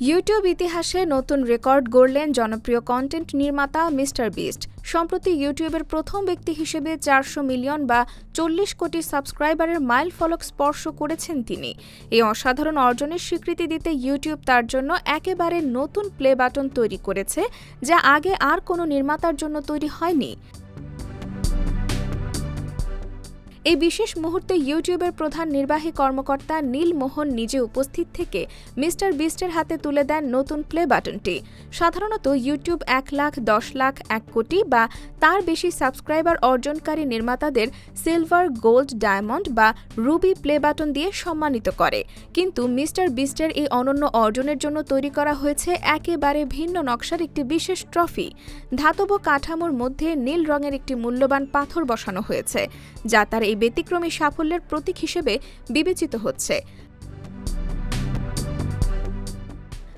YouTube ইতিহাসে নতুন record গড়লেন জনপ্রিয় কন্টেন্ট নির্মাতা মিস্টার বিস্ট। সম্প্রতি ইউটিউবের প্রথম ব্যক্তি হিসেবে চারশো মিলিয়ন বা চল্লিশ কোটি সাবস্ক্রাইবারের মাইল ফলক স্পর্শ করেছেন তিনি। এই অসাধারণ অর্জনের স্বীকৃতি দিতে ইউটিউব তার জন্য একেবারে নতুন প্লে বাটন তৈরি করেছে, যা আগে আর কোনো নির্মাতার জন্য তৈরি হয়নি। এই বিশেষ মুহূর্তে ইউটিউবের প্রধান নির্বাহী কর্মকর্তা নীল মোহন নিজে উপস্থিত থেকে মিস্টার বিস্টের হাতে তুলে দেন নতুন প্লে বাটনটি। সাধারণত ইউটিউব এক লাখ, দশ লাখ, এক কোটি বা তার বেশি সাবস্ক্রাইবার অর্জনকারী নির্মাতাদের সিলভার, গোল্ড, ডায়মন্ড বা রুবি প্লে বাটন দিয়ে সম্মানিত করে। কিন্তু মিস্টার বিস্টের এই অনন্য অর্জনের জন্য তৈরি করা হয়েছে একেবারে ভিন্ন নকশার একটি বিশেষ ট্রফি। ধাতব কাঠামোর মধ্যে নীল রঙের একটি মূল্যবান পাথর বসানো হয়েছে, যা তার এই ব্যতিক্রমী সাফল্যের প্রতীক হিসেবে বিবেচিত হচ্ছে।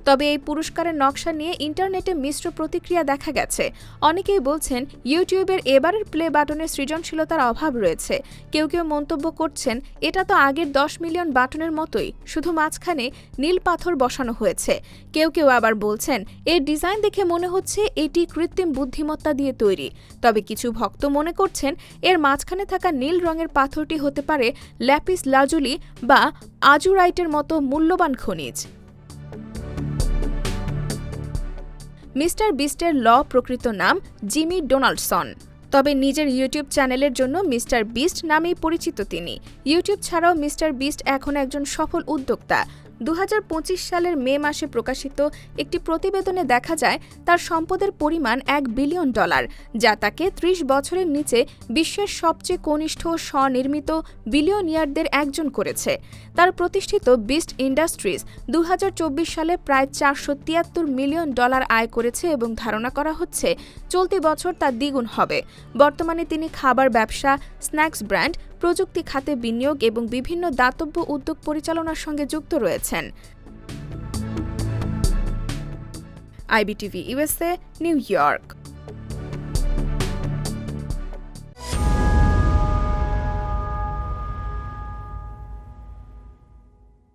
তবে এই পুরস্কারের নকশা নিয়ে ইন্টারনেটে মিশ্র প্রতিক্রিয়া দেখা গেছে। অনেকেই বলছেন, ইউটিউবের এবারের প্লে বাটনের সৃজনশীলতার অভাব রয়েছে। কেউ কেউ মন্তব্য করছেন, এটা তো আগের দশ মিলিয়ন বাটনের মতোই, শুধু মাঝখানে নীল পাথর বসানো হয়েছে। কেউ কেউ আবার বলছেন, এর ডিজাইন দেখে মনে হচ্ছে এটি কৃত্রিম বুদ্ধিমত্তা দিয়ে তৈরি। তবে কিছু ভক্ত মনে করছেন, এর মাঝখানে থাকা নীল রঙের পাথরটি হতে পারে ল্যাপিস লাজুলি বা আজুরাইটের মতো মূল্যবান খনিজ। মিস্টার বিস্টের ল প্রকৃত নাম জিমি ডোনাল্ডসন। তবে নিজের ইউটিউব চ্যানেলের জন্য মিস্টার বিস্ট নামেই পরিচিত তিনি। ইউটিউব ছাড়াও মিস্টার বিস্ট এখন একজন সফল উদ্যোক্তা। দু হাজার পঁচিশ সালের মে মাসে প্রকাশিত একটি প্রতিবেদনে দেখা যায়, তার সম্পদের পরিমাণ এক বিলিয়ন ডলার, যা তাকে ত্রিশ বছরের নিচে বিশ্বের সবচেয়ে কনিষ্ঠ স্বনির্মিত বিলিয়নিয়ারদের একজন করেছে। তার প্রতিষ্ঠিত বিস্ট ইন্ডাস্ট্রিজ দু হাজার চব্বিশ সালে প্রায় চারশো তিয়াত্তর মিলিয়ন ডলার আয় করেছে এবং ধারণা করা হচ্ছে, চলতি বছর তা দ্বিগুণ হবে। বর্তমানে তিনি খাবার ব্যবসা, স্ন্যাক্স ব্র্যান্ড, প্রযুক্তি খাতে বিনিয়োগ এবং বিভিন্ন দাতব্য উদ্যোগ পরিচালনার সঙ্গে যুক্ত রয়েছেন আইবিটিভি ইউএসএ নিউ ইয়র্ক।